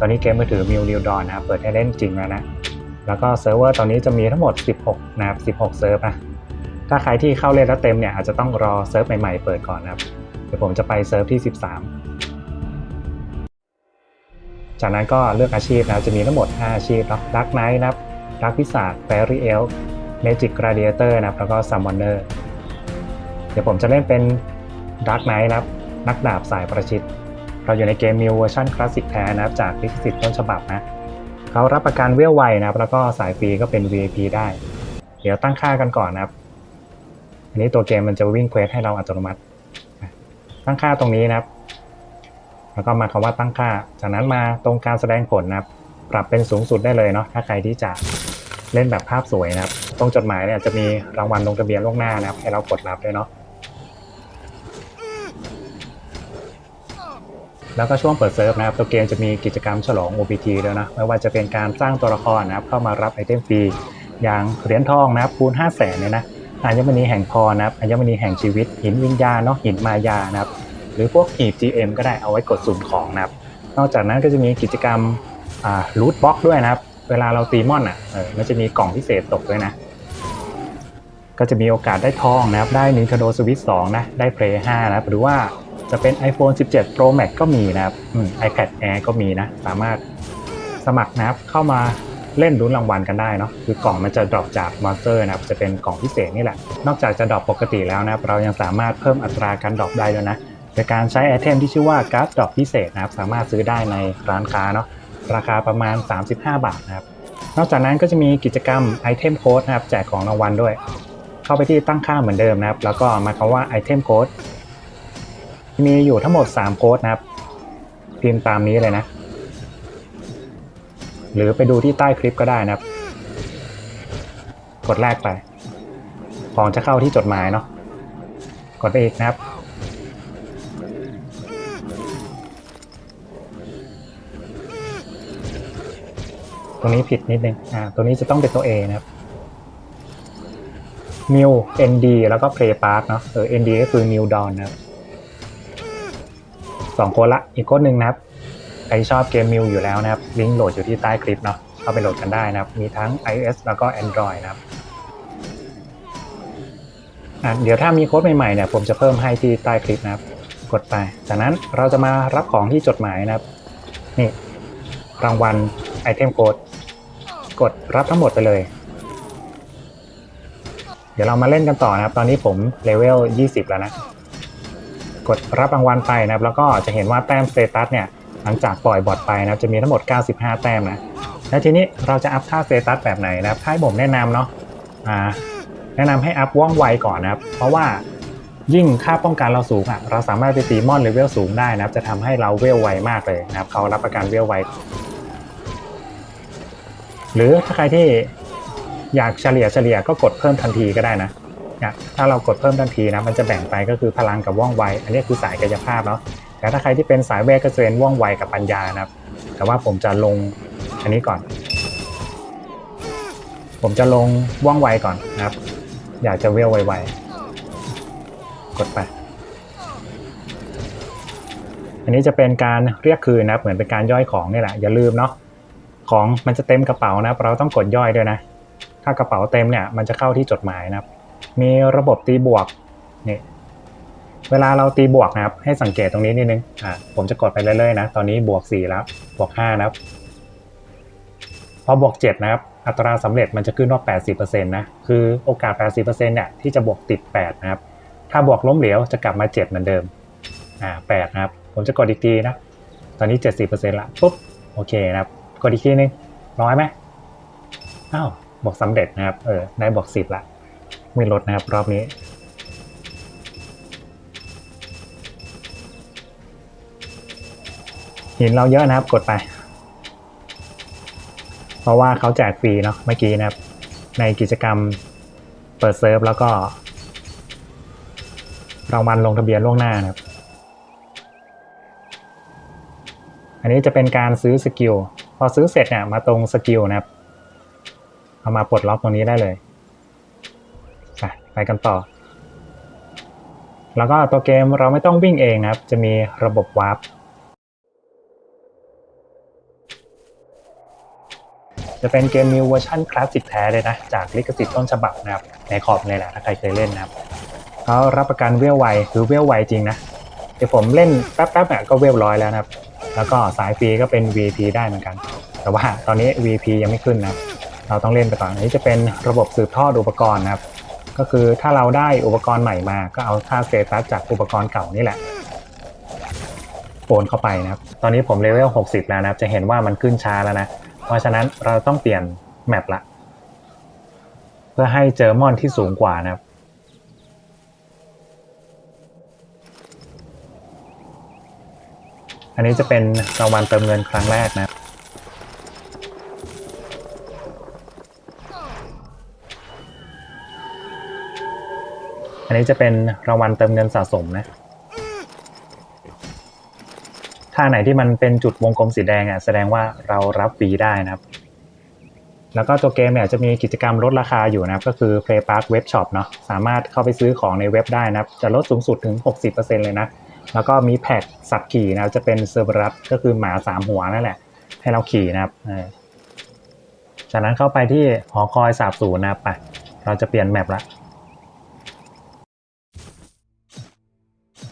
ตอนนี้เกมมือถือมิวนิวดอนนะครับเปิดให้เล่นจริงแล้วนะ แล้วก็เซิร์ฟเวอร์ตอนนี้จะมีทั้งหมด 16 นะครับ 16 เซิร์ฟนะ ถ้าใครที่เข้าเล่นแล้วเต็มเนี่ยอาจจะต้องรอเซิร์ฟใหม่ๆเปิดก่อนนะครับ เดี๋ยวผมจะไปเซิร์ฟที่ 13 จากนั้นก็เลือกอาชีพนะ จะมีทั้งหมด 5 อาชีพครับดักไนท์นะครับดักพิศาจแฟรี่เอลเมจิกกราเดิเอเตอร์นะครับ แล้วก็ซัมมอนเนอร์ เดี๋ยวผมจะเล่นเป็นดักไนท์นะครับ นักดาบสายประชิด เราอยู่ในเกมมิวเวอร์ชันคลาสสิกแท้นะครับจากลิขสิทธิ์ต้นฉบับนะเขารับประกันเวลไวนะครับแล้วก็สายฟรีก็เป็น VIP ได้ เดี๋ยวตั้งค่ากันก่อนนะครับ อันนี้ตัวเกมมันจะวิ่งเควสให้เราอัตโนมัติ ตั้งค่าตรงนี้นะครับ แล้วก็มาคำว่าตั้งค่า จากนั้นมาตรงการแสดงผลนะครับ ปรับเป็นสูงสุดได้เลยเนาะถ้าใครที่จะเล่นแบบภาพสวยนะครับ ตรงจดหมายเนี่ยจะมีรางวัลลงทะเบียนล่วงหน้านะครับ ให้เรากดรับด้วยเนาะ แล้วก็ช่วงเปิดเซิร์ฟนะครับตัวเกมจะมีกิจกรรมฉลอง OPT ด้วยนะไม่ว่าจะเป็นการสร้างตัวละครนะครับเข้ามารับไอเทมฟรีอย่างเหรียญทองนะครับคูณ5 0 0แสนเนี่ยนะอัญมณีแห่งพรนะครับอัญมณีแห่งชีวิต หินวิญญาณเนาะหินมายานะครับหรือพวกหีบ GM ก็ได้เอาไว้กดสุ่มของนะครับนอกจากนั้นก็จะมีกิจกรรมรูทบ็อกด้วยนะครับ เวลาเราตีมอนอะเออมันจะมีกล่องพิเศษตกด้วยนะ ก็จะมีโอกาสได้ทองนะครับได้ Nintendo Switch 2นะได้ Play 5นะครับหรือว่า จะเป็น iPhone 17 Pro Max ก็มีนะครับ iPad Air ก็มีนะ สามารถสมัครนะครับเข้ามาเล่นลุ้นรางวัลกันได้เนาะคือกล่องมันจะดรอปจากมอนสเตอร์นะครับจะเป็นกล่องพิเศษนี่แหละ นอกจากจะดรอปปกติแล้วนะครับเรายังสามารถเพิ่มอัตราการดรอปได้ด้วยนะโดยการใช้ไอเทมที่ชื่อว่าการ์ดดรอปพิเศษนะครับสามารถซื้อได้ในร้านค้าเนาะราคาประมาณ 35 บาทนะครับนอกจากนั้นก็จะมีกิจกรรมไอเทมโค้ดนะครับแจกของรางวัลด้วย เข้าไปที่ตั้งค่าเหมือนเดิมนะครับ แล้วก็มาคำว่า item code มี มีอยู่ทั้งหมด 3 โค้ดนะครับ พิมพ์ตามนี้เลยนะ หรือไปดูที่ใต้คลิปก็ได้นะครับ กดแรกไป ของจะเข้าที่จดหมายเนาะ กดไปอีกนะครับ ตรงนี้ผิดนิดนึง อ่า ตัวนี้จะต้องเป็นตัว A นะครับ New ND แล้วก็ Play Park เนาะ เออ ND ก็คือ New Dawn นะครับ สองคนละอีกคนหนึ่งนะครับ ใครชอบเกมมิวอยู่แล้วนะครับ ลิงก์โหลดอยู่ที่ใต้คลิปเนาะเข้าไปโหลดกันได้นะครับ มีทั้ง iOS แล้วก็ Android นะครับอะเดี๋ยวถ้ามีโค้ดใหม่ๆเนี่ยผมจะเพิ่มให้ที่ใต้คลิปนะครับ กดไป จากนั้นเราจะมารับของที่จดหมายนะครับ นี่รางวัลไอเทมโค้ดกดรับทั้งหมดไปเลย เดี๋ยวเรามาเล่นกันต่อนะครับ ตอนนี้ผมเลเวล 20 แล้วนะ กดรับรางวัลไปนะครับ แล้วก็จะเห็นว่าแต้มสเตตัสเนี่ยหลังจากปล่อยบอทไปนะครับจะมีทั้งหมด 95 แต้มนะแล้วทีนี้เราจะอัพท่าสเตตัสแบบไหนนะครับถ้าให้ผมแนะนำเนาะอ่าแนะนำให้อัพว่องไวก่อนนะครับ เพราะว่ายิ่งค่าป้องกันเราสูงอะเราสามารถไปตีมอนเลเวลสูงได้นะครับ จะทำให้เราเวลไวมากเลยนะครับเขารับประกันเวลไว หรือถ้าใครที่อยากเฉลี่ยเฉลี่ยก็กดเพิ่มทันทีก็ได้นะ นี่ยถ้าเรากดเพิ่มทันทีนะมันจะแบ่งไปก็คือพลังกับว่องไว อันนี้คือสายกายภาพเนาะแต่ถ้าใครที่เป็นสายเวทก็จะเป็นว่องไวกับปัญญานะครับ แต่ว่าผมจะลงอันนี้ก่อน ผมจะลงว่องไวก่อนนะครับ อยากจะเวลไวๆกดไป อันนี้จะเป็นการเรียกคืนนะเหมือนเป็นการย่อยของนี่แหละอย่าลืมเนาะของมันจะเต็มกระเป๋านะเราต้องกดย่อยด้วยนะ ถ้ากระเป๋าเต็มเนี่ยมันจะเข้าที่จดหมายนะครับ มีระบบตีบวกนี่เวลาเราตีบวกนะครับ ให้สังเกตตรงนี้นิดนึงอ่าผมจะกดไปเรื่อยๆนะ ตอนนี้บวก4แล้วบวก5นะครับ พอบวก7นะครับ อัตราสำเร็จมันจะขึ้นว่า80%นะคือโอกาส 80%เนี่ยที่จะบวกติด 8 นะครับ ถ้าบวกล้มเหลวจะกลับมา 7 เหมือนเดิมอ่า8นะครับ ผมจะกดอีกทีนะ ตอนนี้ 70%ละปุ๊บโอเคนะครับ กดอีกทีนึงร้อยไหมอ้าวบวกสำเร็จนะครับเออได้บวกสิบละ ไม่ลดนะครับรอบนี้ หินเราเยอะนะครับกดไป เพราะว่าเขาแจกฟรีเนาะเมื่อกี้นะครับ ในกิจกรรมเปิดเซิร์ฟแล้วก็รางวัลลงทะเบียนล่วงหน้านะครับ อันนี้จะเป็นการซื้อสกิล พอซื้อเสร็จเนี่ยมาตรงสกิลนะครับ เอามาปลดล็อกตรงนี้ได้เลย ไปกันต่อ แล้วก็ตัวเกมเราไม่ต้องวิ่งเองนะครับ จะมีระบบวาร์ปจะเป็นเกมมิวเวอร์ชันคลาสสิกแท้เลยนะ จากลิขสิทธิ์ต้นฉบับนะครับ ในขอบเลยแหละถ้าใครเคยเล่นนะครับเขารับประกันเวลไวคือเวลไวจริงนะเดี๋ยวผมเล่นแป๊บๆเนี่ยก็เวลร้อยแล้วนะครับ แล้วก็สายฟรีก็เป็น VP ได้เหมือนกัน แต่ว่าตอนนี้ VP ยังไม่ขึ้นนะเราต้องเล่นไปก่อนอันนี้จะเป็นระบบสืบทอดอุปกรณ์นะครับ ก็คือถ้าเราได้อุปกรณ์ใหม่มาก็เอาค่าสเตตัสจากอุปกรณ์เก่านี่แหละโอนเข้าไปนะครับ ตอนนี้ผมเลเวล 60 แล้วนะครับ จะเห็นว่ามันขึ้นช้าแล้วนะ เพราะฉะนั้นเราต้องเปลี่ยนแมปละ เพื่อให้เจอมอนที่สูงกว่านะครับ อันนี้จะเป็นรางวัลเติมเงินครั้งแรกนะครับ อันนี้จะเป็นรางวัลเติมเงินสะสมนะ ถ้าไหนที่มันเป็นจุดวงกลมสีแดงอะแสดงว่าเรารับฟรีได้นะครับ แล้วก็ตัวเกมเนี่ยจะมีกิจกรรมลดราคาอยู่นะครับ ก็คือ Play Park Web Shop เนาะ สามารถเข้าไปซื้อของในเว็บได้นะครับ จะลดสูงสุดถึง 60%เลยนะ แล้วก็มีแพ็กสัตว์ขี่นะครับ จะเป็นเซอร์เบรัสก็คือหมาสามหัวนั่นแหละ ให้เราขี่นะครับ จากนั้นเข้าไปที่หอคอยสาบสูนนะครับไป เราจะเปลี่ยนแมปละ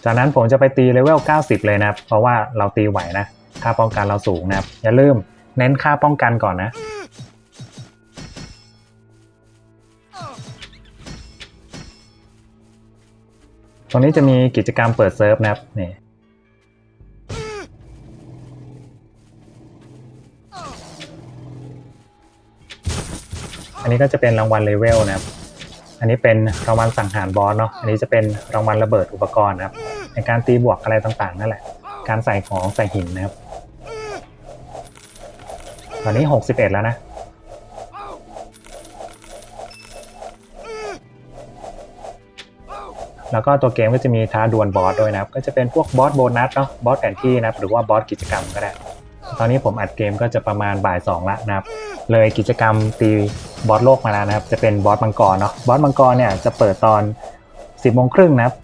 จากนั้นผมจะไปตีเลเวล 90 เลยนะครับ เพราะว่าเราตีไหวนะ ค่าป้องกันเราสูงนะครับ อย่าลืมเน้นค่าป้องกันก่อนนะ ตรงนี้จะมีกิจกรรมเปิดเซิร์ฟนะครับ นี่อันนี้ก็จะเป็นรางวัลเลเวลนะครับ อันนี้เป็นรางวัลสังหารบอสเนาะ อันนี้จะเป็นรางวัลระเบิดอุปกรณ์นะครับ ในการตีบวกอะไรต่างๆนั่นแหละ การใส่ของใส่หินนะครับ ตอนนี้ 61 แล้วนะ แล้วก็ตัวเกมก็จะมีท้าดวลบอสด้วยนะครับ ก็จะเป็นพวกบอสโบนัสเนาะ บอสแผนที่นะครับ หรือว่าบอสกิจกรรมก็ได้ ตอนนี้ผมอัดเกมก็จะประมาณบ่ายสองละนะครับ เลยกิจกรรมตีบอสโลกมาแล้วนะครับ จะเป็นบอสมังกรเนาะบอสมังกรเนี่ยจะเปิดตอน10โมงครึ่งนะครับ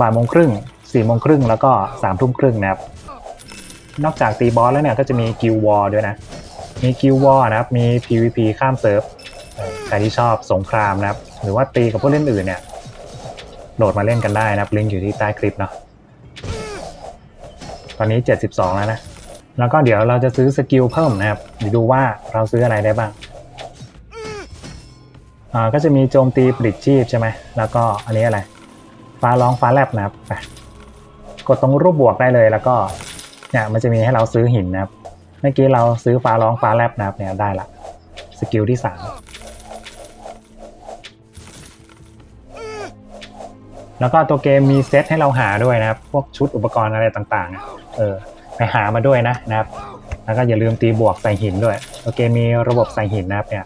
บ่ายโมงครึ่ง4โมงครึ่งแล้วก็3ทุ่มครึ่งนะครับ นอกจากตีบอสแล้วเนี่ยก็จะมีกิลวอร์ด้วยนะ มีกิลวอร์นะครับ มี PVP ข้ามเซิร์ฟใครที่ชอบสงครามนะครับ หรือว่าตีกับผู้เล่นอื่นเนี่ยโหลดมาเล่นกันได้นะครับลิงก์อยู่ที่ใต้คลิปเนาะตอนนี้ 72 แล้วนะ แล้วก็เดี๋ยวเราจะซื้อสกิลเพิ่มนะครับเดี๋ยวดูว่าเราซื้ออะไรได้บ้างอ่าก็จะมีโจมตีปลิดชีพใช่ไหมแล้วก็อันนี้อะไร ฟ้าร้องฟ้าแลบนะครับไปกดตรงรูปบวกได้เลยแล้วก็เนี่ยมันจะมีให้เราซื้อหินนะครับเมื่อกี้เราซื้อฟ้าร้องฟ้าแลบนะครับเนี่ยได้ละสกิลที่สามแล้วก็ตัวเกมมีเซตให้เราหาด้วยนะครับ พวกชุดอุปกรณ์อะไรต่างๆเออ ไปหามาด้วยนะนะครับ แล้วก็อย่าลืมตีบวกใส่หินด้วยตัวเกมมีระบบใส่หินนะครับเนี่ย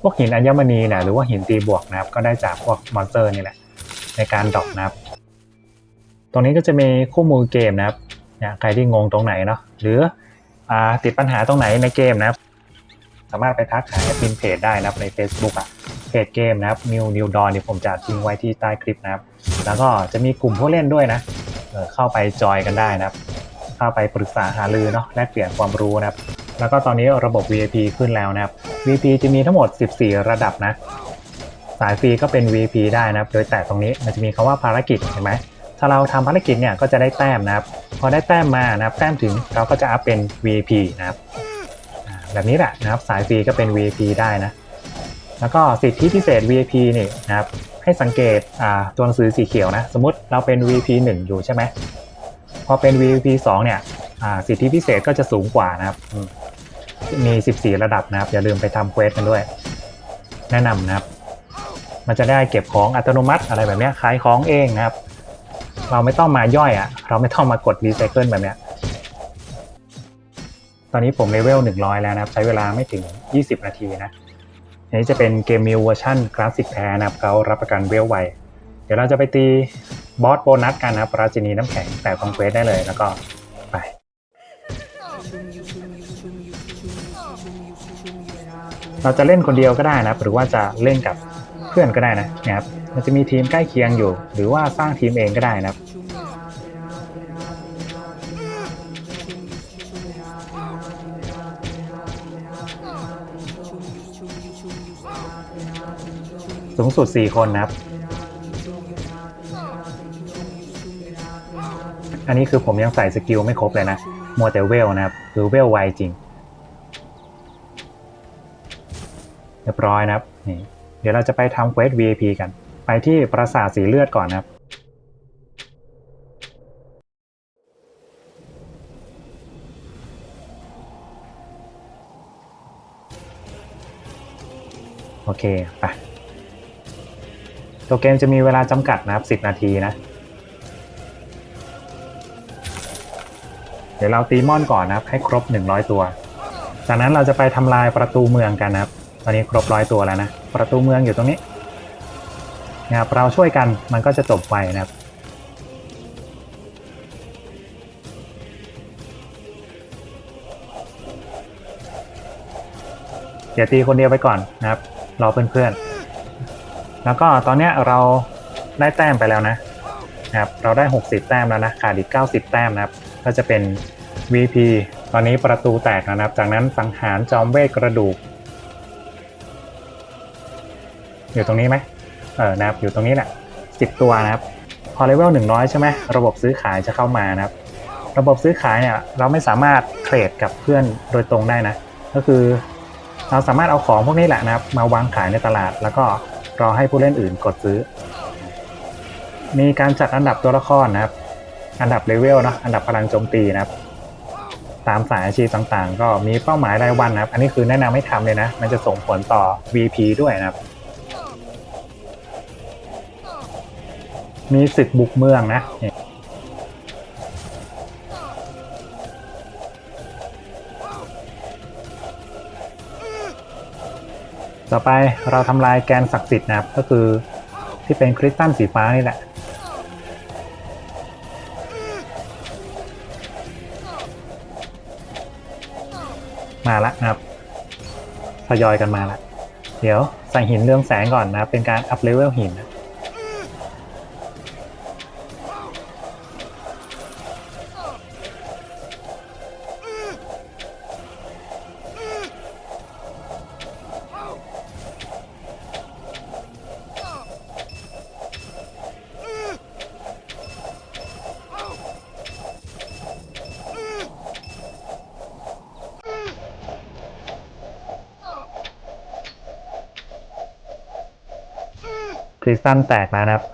พวกหินอัญมณีเนี่ยหรือว่าหินตีบวกนะครับ ก็ได้จากพวกมอนสเตอร์นี่แหละ ในการดรอปนะครับ ตรงนี้ก็จะมีคู่มือเกมนะครับเนี่ยใครที่งงตรงไหนเนาะหรืออติดปัญหาตรงไหนในเกมนะครับ สามารถไปทักหาแอดมินเพจได้นะครับใน Facebook อะเพจเกมนะครับ New New Dawn เนี่ยผมจะทิ้งไว้ที่ใต้คลิปนะครับ แล้วก็จะมีกลุ่มผู้เล่นด้วยนะเออเข้าไปจอยกันได้นะครับ เข้าไปปรึกษาหารือเนาะแลกเปลี่ยนความรู้นะครับ แล้วก็ตอนนี้ระบบ VIP ขึ้นแล้วนะครับ VIP จะมีทั้งหมด 14 ระดับนะ สายฟรีก็เป็น VIP ได้นะครับ โดยแต่ตรงนี้มันจะมีคำว่าภารกิจเห็นไหมถ้าเราทำภารกิจเนี่ยก็จะได้แต้มนะครับ พอได้แต้มมานะครับ แต้มถึงเราก็จะอัพเป็น VIP นะครับแบบนี้แหละนะครับ สายฟรีก็เป็น VIP ได้นะ แล้วก็สิทธิพิเศษ VIP นี่นะครับให้สังเกตอ่าตัวหนังสือสีเขียวนะ สมมติเราเป็น VIP 1 อยู่ใช่ไหม อเป็น VIP 2 เนี่ยอ่าสิทธิพิเศษก็จะสูงกว่านะครับ มี 14 ระดับนะครับ อย่าลืมไปทำเควสกันด้วย แนะนำนะครับ มันจะได้เก็บของอัตโนมัติอะไรแบบนี้ขายของเองนะครับ เราไม่ต้องมาย่อยอะ่ะ เราไม่ต้องมากดรีไซเคิลแบบเนี้ยตอนนี้ผมเลเวล 100 แล้วนะครับ ใช้เวลาไม่ถึง 20 นาทีนะอันนี้จะเป็นเกมมิวเวอร์ชันคลาสสิกแท้นะครับเขารับประกันเวลไว เดี๋ยวเราจะไปตี บอสโบนัสกันนะครับราชินีน้ำแข็งแต่คอนเควสได้เลยแล้วก็ไป เราจะเล่นคนเดียวก็ได้นะหรือว่าจะเล่นกับเพื่อนก็ได้นะนะครับมันจะมีทีมใกล้เคียงอยู่ หรือว่าสร้างทีมเองก็ได้นะครับสูงสุด 4 คนนะครับ อันนี้คือผมยังใส่สกิลไม่ครบเลยนะ มัวแต่เวลนะครับ คือเวลไวจริง เรียบร้อยนะครับ นี่ เดี๋ยวเราจะไปทำเควส VIP กัน ไปที่ปราสาทสีเลือดก่อนนะครับโอเค ไป ตัวเกมจะมีเวลาจำกัดนะครับ 10 นาทีนะ เดี๋ยวเราตีมอนก่อนนะครับ ให้ครบ 100 ตัว จากนั้นเราจะไปทำลายประตูเมืองกันนะครับ ตอนนี้ครบร้อยตัวแล้วนะ ประตูเมืองอยู่ตรงนี้นะครับเราช่วยกันมันก็จะจบไวนะครับเดี๋ยวตีคนเดียวไปก่อนนะครับ รอเพื่อนๆ แล้วก็ตอนนี้เราได้แต้มไปแล้วนะนะครับ เราได้ 60 แต้มแล้วนะ ขาดอีก 90 แต้มนะครับ ก็จะเป็น VP ตอนนี้ประตูแตกนะครับ จากนั้นสังหารจอมเวทกระดูก อยู่ตรงนี้ไหมเออนะครับอยู่ตรงนี้แหละ10ตัวนะครับ พอเลเวล100ใช่ไหมระบบซื้อขายจะเข้ามานะครับ ระบบซื้อขายเนี่ยเราไม่สามารถเทรดกับเพื่อนโดยตรงได้นะ ก็คือเราสามารถเอาของพวกนี้แหละนะครับ มาวางขายในตลาด แล้วก็รอให้ผู้เล่นอื่นกดซื้อ มีการจัดอันดับตัวละครนะครับ อันดับเลเวลเนาะอันดับพลังโจมตีนะครับตามสายอาชีพต่างๆ ก็มีเป้าหมายรายวันนะครับ อันนี้คือแนะนำให้ทำเลยนะ มันจะส่งผลต่อ VP ด้วยนะครับ มีศึกบุกเมืองนะต่อไปเราทำลายแกนศักดิ์สิทธิ์นะครับ ก็คือที่เป็นคริสตัลสีฟ้านี่แหละ มาละนะครับทยอยกันมาละ เดี๋ยวใส่หินเรื่องแสงก่อนนะครับเป็นการอัพเลเวลหินนะ คริสตัลแตกแล้วนะครับ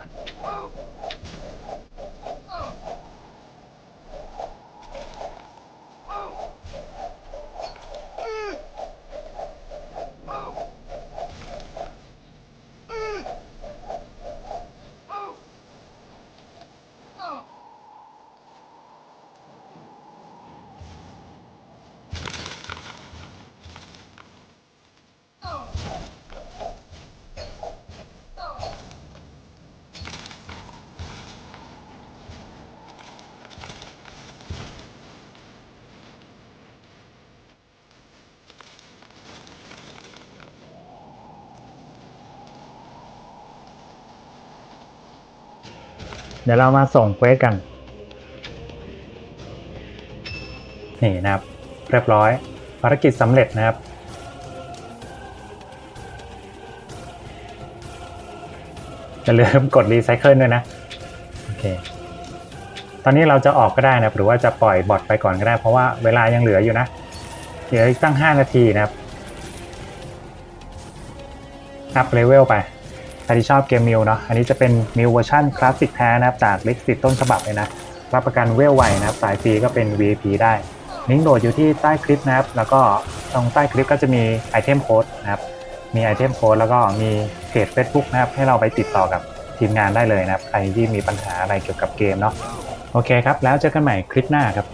เดี๋ยวเรามาส่งเควสกัน นี่นะครับ เรียบร้อย ภารกิจสำเร็จนะครับอย่าลืมกดรีไซเคิลด้วยนะ โอเค ตอนนี้เราจะออกก็ได้นะครับหรือว่าจะปล่อยบอทไปก่อนก็ได้ เพราะว่าเวลายังเหลืออยู่นะ เหลืออีกตั้ง 5 นาทีนะครับ อัพเลเวลไป ใครที่ชอบเกมมิวเนาะอันนี้จะเป็นมิวเวอร์ชันคลาสสิกแท้นะครับจากลิขสิทธิ์ต้นฉบับเลยนะรับประกันเวลไวนะครับสายฟรีก็เป็น VIP ได้ลิงก์โหลดอยู่ที่ใต้คลิปนะครับ แล้วก็ตรงใต้คลิปก็จะมีไอเทมโค้ดนะครับ มีไอเทมโค้ดแล้วก็มีเพจ Facebook นะครับ ให้เราไปติดต่อกับทีมงานได้เลยนะครับ ใครที่มีปัญหาอะไรเกี่ยวกับเกมเนาะ โอเคครับ แล้วเจอกันใหม่คลิปหน้าครับ